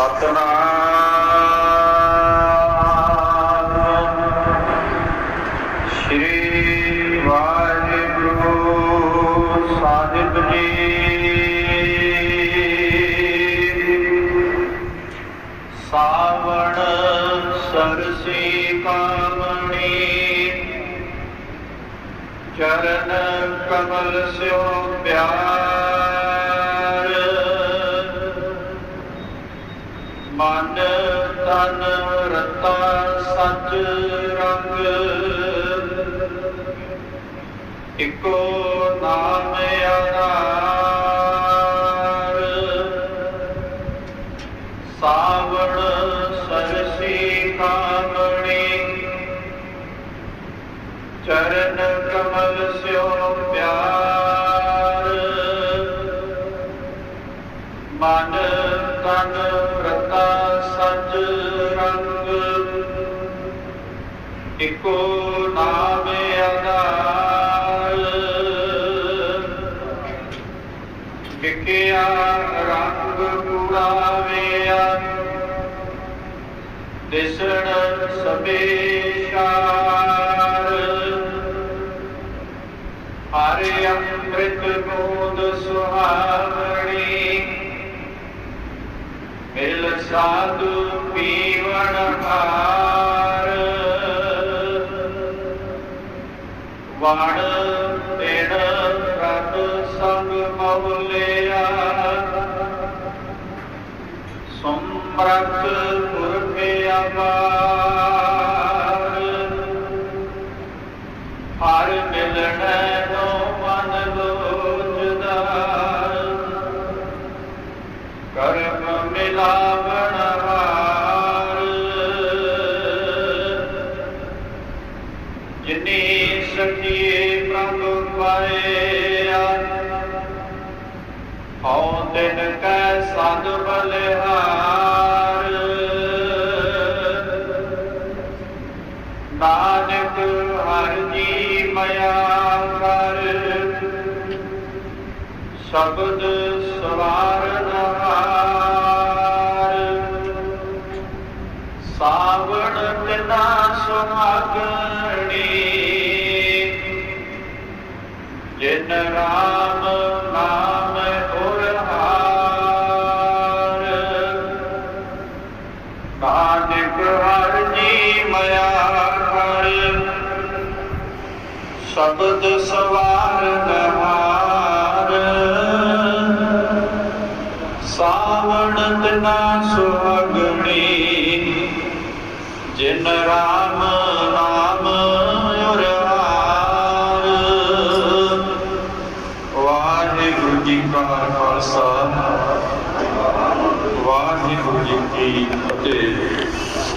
ਸਤਨਾਮ। ਸ੍ਰੀ ਵਾਹਿਗੁਰੂ ਸਾਹਿਬ ਜੀ। ਸਾਵਣ ਸਰਸੀ ਕਾਮਣੀ ਚਰਨ ਕਮਲ ਸਿਓ ਪਿਆਰ। ਮਨ ਤਨ ਰਤਾ ਸਚ ਰੰਗ। ਇਕੋ ਨਾਮ ਆਧਾਰ। ਸਾਵਣ ਸਰਸੀ ਕਾਮਣੀ। ਚਰਨ ਕਮਲ ਸਿਓ ਪਿਆਰ। ਮਨ ਇਕੋ ਨਾਮ ਆਧਾਰ। ਵਿਕਿਆ ਰੰਗ ਕੁੜਾਵਿਆ ਦਿਸਣ ਸਭੇ ਸ਼ਾਰ। ਹਰਿ ਅੰਮ੍ਰਿਤ ਬੂੰਦ ਸੁਹਾਵਣੀ। ਮਿਲ ਸਾਧੂ ਪੀਵਣ ਹਾਰ ਵਣ ਤੇਣ ਪ੍ਰਭ ਸੰਗ ਮਉਲਿਆ ਸਮਰਥ ਪੁਰਖ ਅਪਾਰ ਹਰ ਮਿਲਣੈ ਨੋ ਮਨ ਲੋਚਦਾ ਕਰਮ ਮਿਲਾਵਣ ਹਾਰ। ਜਿਨੀ ਸਖੀਏ ਪ੍ਰਭ ਪਾਇਆ ਹਉ ਦਿਨ ਕੈ ਸਦ ਬਲਿਹਾਰ। ਨਾਨਕ ਹਰ ਜੀ ਮਇਆ ਕਰ। ਸ਼ਬਦ ਸਵਾਰਨ ਹਾਰ ਸਾਵਣ ਤਿਨਾ ਸੁਹਾਗਣੀ ਸ਼ਬਦ ਸਵਾਰ ਨਹਾਰ। ਸਾਵਣ ਤਿਨਾ ਸੁਹਾਗਣੀ ਜਿਨ ਰਾਮ ਨਾਮ ਉਰ ਵਾਹਿਗੁਰੂ ਜੀ ਕਾ ਖਾਲਸਾ। ਵਾਹਿਗੁਰੂ ਜੀ ਕੀ ਫਤਿਹ